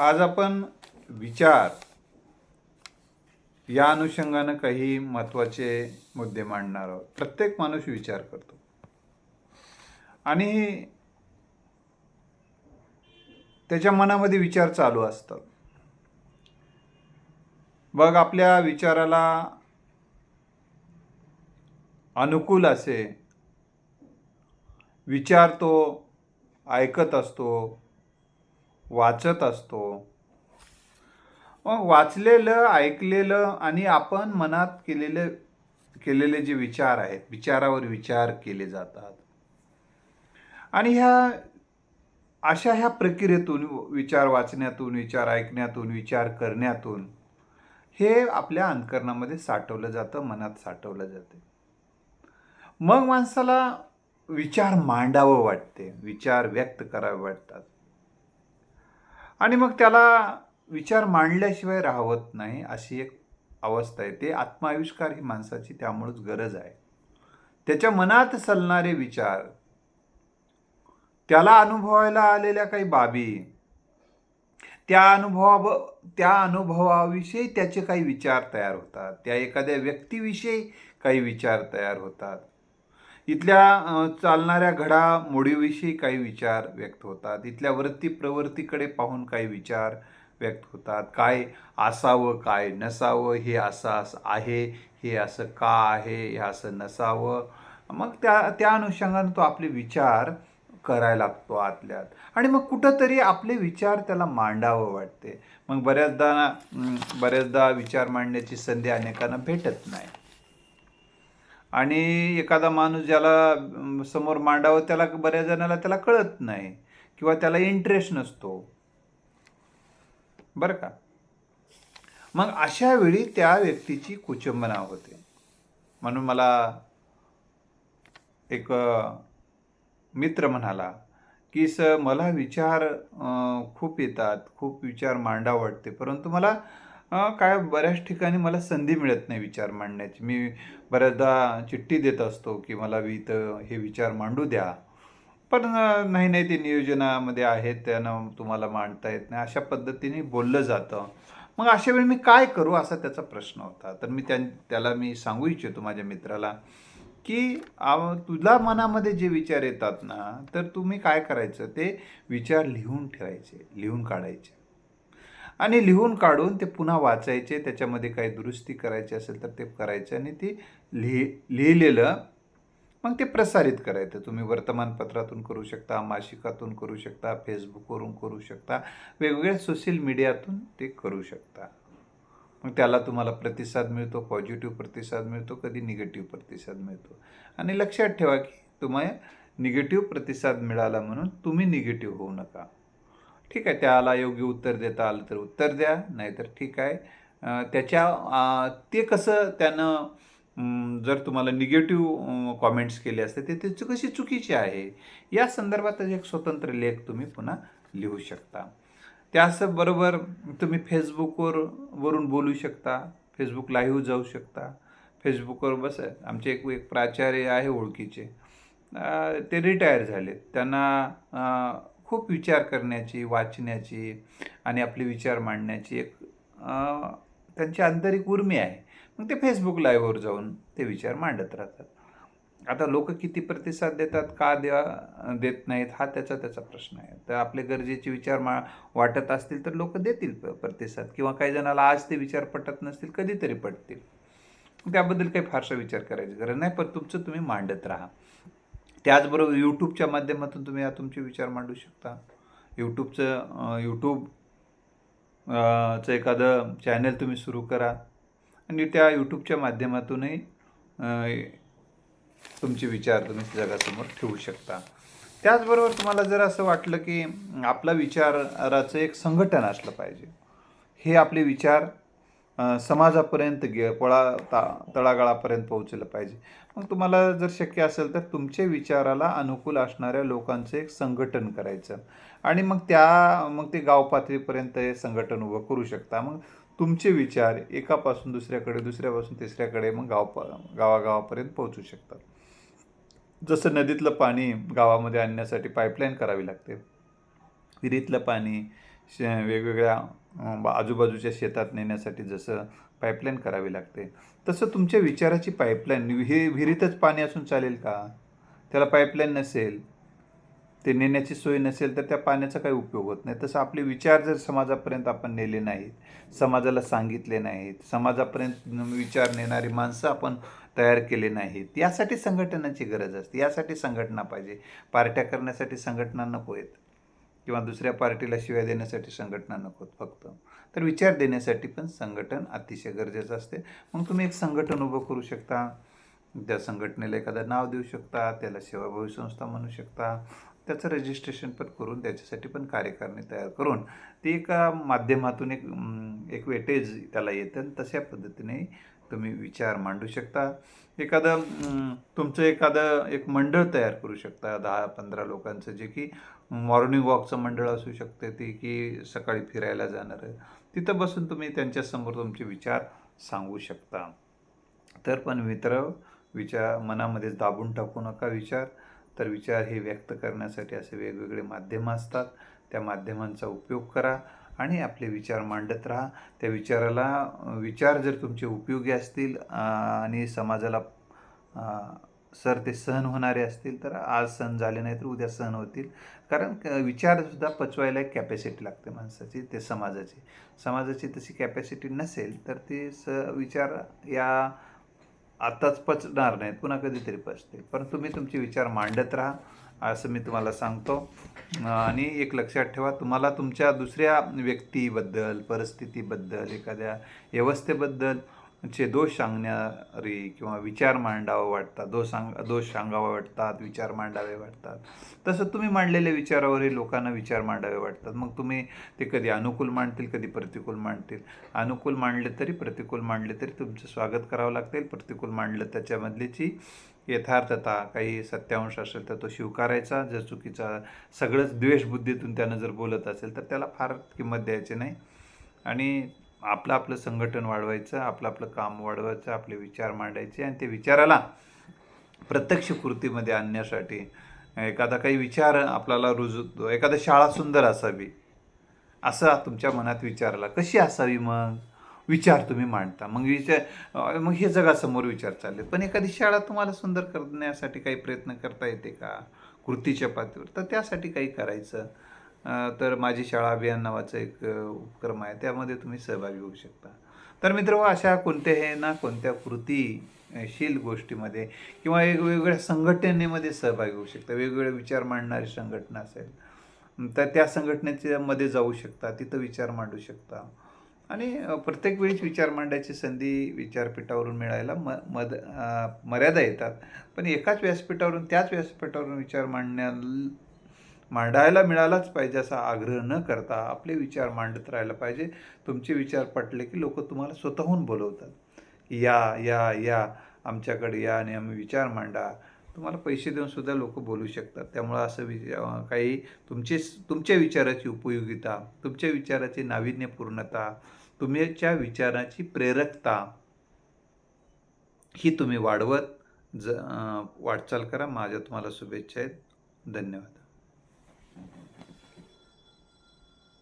आज आपण विचार या अनुषंगानं काही महत्त्वाचे मुद्दे मांडणार आहोत. प्रत्येक माणूस विचार करतो. आणि त्याच्या मनामध्ये विचार चालू असतात. बघ आपल्या विचाराला अनुकूल असे विचार तो ऐकत असतो. वाचत असतो. मग वाचलेलं ऐकलेलं आणि आपण मनात केलेले केलेले जे विचार आहेत विचारावर विचार केले जातात. आणि ह्या अशा ह्या प्रक्रियेतून विचार वाचण्यातून विचार ऐकण्यातून विचार करण्यातून हे आपल्या अंतकरणामध्ये साठवलं जातं मनात साठवलं जाते. मग माणसाला विचार मांडावं वाटते विचार व्यक्त करावे वाटतात. आणि मग त्याला विचार मांडल्याशिवाय राहवत नाही अशी एक अवस्था आहे. ते आत्माविष्कार ही माणसाची त्यामुळेच गरज आहे. त्याच्या मनात चालणारे विचार त्याला अनुभवायला आलेल्या काही बाबी त्या अनुभवा त्या अनुभवाविषयी त्याचे काही विचार तयार होतात. त्या एखाद्या व्यक्तीविषयी काही विचार तयार होतात. इथल्या चालणाऱ्या घडामोडीविषयी काही विचार व्यक्त होतात. इथल्या वृत्ती प्रवृत्तीकडे पाहून काही विचार व्यक्त होतात. काय असावं काय नसावं हे असं असं आहे हे असं का आहे हे असं नसावं? मग त्या त्या अनुषंगानं तो आपले विचार करायला लागतो आतल्यात. आणि मग कुठंतरी आपले विचार त्याला मांडावं वाटते. मग बऱ्याचदा बऱ्याचदा विचार मांडण्याची संधी अनेकांना भेटत नाही. आणि एखादा माणूस ज्याला समोर मांडावं त्याला बऱ्याच जणाला त्याला कळत नाही किंवा त्याला इंटरेस्ट नसतो. बरं का? मग अशा वेळी त्या व्यक्तीची कुचंबना होते. म्हणून मला एक मित्र म्हणाला की स मला विचार खूप येतात खूप विचार मांडा वाटते. परंतु मला काय बऱ्याच ठिकाणी मला संधी मिळत नाही विचार मांडण्याची. मी बऱ्याचदा चिठ्ठी देत असतो की मला वि- इथं हे विचार मांडू द्या. पण नाही नाही ते नियोजनामध्ये आहेत त्यांना तुम्हाला मांडता येत नाही. अशा पद्धतीने बोललं जातं. मग अशा वेळी मी काय करू असा त्याचा प्रश्न होता. तर मी त्या त्याला मी सांगू इच्छितो माझ्या मित्राला की आव- तुला मनामध्ये जे विचार येतात ना तर तुम्ही काय करायचं? ते विचार लिहून ठेवायचे लिहून काढायचे. आणि लिहून काढून ते पुन्हा वाचायचे त्याच्यामध्ये काही दुरुस्ती करायची असेल तर ते करायचे आणि ते लिहि लिहिलेलं मग ते प्रसारित करायचं. तुम्ही वर्तमानपत्रातून करू शकता मासिकातून करू शकता फेसबुकवरून करू शकता वेगवेगळ्या सोशल मीडियातून ते करू शकता. मग त्याला तुम्हाला प्रतिसाद मिळतो पॉझिटिव्ह प्रतिसाद मिळतो कधी निगेटिव्ह प्रतिसाद मिळतो. आणि लक्षात ठेवा की तुम्हाला निगेटिव्ह प्रतिसाद मिळाला म्हणून तुम्ही निगेटिव्ह होऊ नका. ठीक आहे त्याला योग्य उत्तर देता आलं तर उत्तर द्या नाहीतर ठीक आहे. त्याच्या ते कसं त्यानं जर तुम्हाला निगेटिव्ह कॉमेंट्स केले असते ते त्याची कशी चुकीची आहे? या संदर्भात एक स्वतंत्र लेख तुम्ही पुन्हा लिहू शकता. त्याचबरोबर तुम्ही फेसबुकवर वरून बोलू शकता फेसबुक लाईव्ह जाऊ शकता. फेसबुकवर बस आमचे एक एक प्राचार्य आहे ओळखीचे. ते रिटायर झाले त्यांना खूप विचार करण्याची वाचण्याची आणि आपले विचार मांडण्याची एक त्यांची आंतरिक उर्मी आहे. मग ते फेसबुक लाईव्हवर जाऊन ते विचार मांडत राहतात. आता लोक किती प्रतिसाद देतात का द्या देत नाहीत हा त्याचा त्याचा प्रश्न आहे. तर आपले गरजेचे विचार मा वाटत असतील तर लोक देतील प्रतिसाद. किंवा काही जणाला आज ते विचार पटत नसतील कधीतरी पटतील. त्याबद्दल काही फारसा विचार करायची गरज नाही पण तुमचं तुम्ही मांडत राहा. त्याचबरोबर यूट्यूबच्या माध्यमातून तुम्ही या तुमचे विचार मांडू शकता. यूट्यूबचं यूट्यूब चं एखादं चॅनल तुम्ही सुरू करा. आणि त्या यूट्यूबच्या माध्यमातूनही तुमचे विचार तुम्ही जगासमोर ठेवू शकता. त्याचबरोबर तुम्हाला जर असं वाटलं की आपला विचाराचं एक संघटन असलं पाहिजे. हे आपले विचार समाजापर्यंत गे पळा ता तळागाळापर्यंत पोहोचलं पाहिजे. मग तुम्हाला जर शक्य असेल तर तुमच्या विचाराला अनुकूल असणाऱ्या लोकांचं एक संघटन करायचं. आणि मग त्या मग ते गाव पातळीपर्यंत हे संघटन उभं करू शकता. मग तुमचे विचार एकापासून दुसऱ्याकडे दुसऱ्यापासून तिसऱ्याकडे मग गाव गावागावापर्यंत पोहोचू शकतात. जसं नदीतलं पाणी गावामध्ये आणण्यासाठी पाईपलाईन करावी लागते. विहिरीतलं पाणी शे वेगवेगळ्या बा- आजूबाजूच्या शेतात नेण्यासाठी जसं पाईपलाईन करावी लागते तसं तुमच्या विचाराची पाईपलाईन हे विहिरीतच पाणी असून चालेल का? त्याला पाईपलाईन नसेल ते नेण्याची सोय नसेल तर त्या पाण्याचा काही उपयोग होत नाही. तसं आपले विचार जर समाजापर्यंत आपण नेले नाहीत समाजाला सांगितले नाहीत समाजापर्यंत विचार नेणारी माणसं आपण तयार केले नाहीत यासाठी संघटनाची गरज असते यासाठी संघटना पाहिजे. पार्ट्या करण्यासाठी संघटना नको आहेत. किंवा दुसऱ्या पार्टीला शिवाय देण्यासाठी संघटना नकोत फक्त. तर विचार देण्यासाठी पण संघटन अतिशय गरजेचं असते. मग तुम्ही एक संघटन उभं करू शकता. त्या संघटनेला एखादं नाव देऊ शकता त्याला सेवाभावी संस्था म्हणू शकता. त्याचं रजिस्ट्रेशन पण करून त्याच्यासाठी पण कार्यकारणी तयार करून ती एका माध्यमातून एक एक वेटेज त्याला येतं आणि तशा पद्धतीने तुम्ही विचार मांडू शकता. एखादं तुमचं एखादं एक मंडळ तयार करू शकता. दहा पंधरा लोकांचं जे की मॉर्निंग वॉकचं मंडळ असू शकते ती की सकाळी फिरायला जाणारं. तिथं बसून तुम्ही त्यांच्यासमोर तुमचे विचार सांगू शकता. तर पण मित्र विचार मनामध्येच दाबून टाकू नका विचार. तर विचार हे व्यक्त करण्यासाठी असे वेगवेगळे माध्यमं असतात. त्या माध्यमांचा उपयोग करा. आणि आपले विचार मांडत राहा. त्या विचाराला विचार जर तुमचे उपयोगी असतील आणि समाजाला सर ते सहन होणारे असतील तर आज सहन झाले नाही तर उद्या सहन होतील. कारण क- विचारसुद्धा पचवायला एक कॅपॅसिटी लागते माणसाची ते समाजाची. समाजाची तशी कॅपॅसिटी नसेल तर ते स विचार या आत्ताच पचणार नाहीत पुन्हा कधीतरी पचतील. पण तुम्ही तुमचे विचार मांडत राहा. असं मी तुम्हाला सांगतो. आणि एक लक्षात ठेवा तुम्हाला तुमच्या दुसऱ्या व्यक्तीबद्दल परिस्थितीबद्दल एखाद्या व्यवस्थेबद्दल चे दोष सांगणारी किंवा विचार मांडावं वाटतात दोष सांग दोष सांगावं वाटतात विचार मांडावे वाटतात. तसं तुम्ही मांडलेल्या विचारावरही लोकांना विचार मांडावे वाटतात. मग तुम्ही ते कधी अनुकूल मांडतील कधी प्रतिकूल मांडतील. अनुकूल मांडले तरी प्रतिकूल मांडले तरी तुमचं स्वागत करावं लागतील. प्रतिकूल मांडलं त्याच्यामधलीची यथार्थता काही सत्यांश असेल तर तो स्वीकारायचा. जर चुकीचा सगळंच द्वेषबुद्धीतून त्यानं जर बोलत असेल तर त्याला फार किंमत द्यायची नाही. आणि आपलं आपलं संघटन वाढवायचं आपलं आपलं काम वाढवायचं आपले विचार मांडायचे आणि ते विचाराला प्रत्यक्ष कृतीमध्ये आणण्यासाठी एखादा काही विचार आपल्याला रुजतो एखादा शाळा सुंदर असावी. असं तुमच्या मनात विचारला. कशी असावी मग? विचार तुम्ही मांडता. मग विचार मग हे जगासमोर विचार चालले पण एखादी शाळा तुम्हाला सुंदर करण्यासाठी काही प्रयत्न करता येते का? कृतीच्या पातळीवर. तर त्यासाठी काही करायचं. तर माझी शाळा अभियान नावाचं एक उपक्रम आहे. त्यामध्ये तुम्ही सहभागी होऊ शकता. तर मित्र हो, अशा कोणत्याही ना कोणत्या कृतीशील गोष्टीमध्ये किंवा वेगवेगळ्या संघटनेमध्ये सहभागी होऊ शकता. वेगवेगळे विचार मांडणारी संघटना असेल तर त्या संघटनेच्या मध्ये जाऊ शकता. तिथं विचार मांडू शकता. आणि प्रत्येक वेळीच विचार मांडायची संधी विचारपीठावरून मिळायला म मद मर्यादा येतात. पण एकाच व्यासपीठावरून त्याच व्यासपीठावरून विचार मांडण्या मांडायला मिळालाच पाहिजे असा आग्रह न करता आपले विचार मांडत राहायला पाहिजे. तुमचे विचार पटले की लोक तुम्हाला स्वतःहून बोलवतात. या या या आमच्याकडे या आणि आम्ही विचार मांडा. तुम्हाला पैसे देऊन सुद्धा लोक बोलू शकतात. त्यामुळं असं वि काही तुमचे तुमच्या विचाराची उपयोगिता तुमच्या विचाराची नाविन्यपूर्णता तुमच्या विचाराची प्रेरकता ही तुम्ही वाढवत ज वाटचाल करा. माझ्या तुम्हाला शुभेच्छा आहेत. धन्यवाद.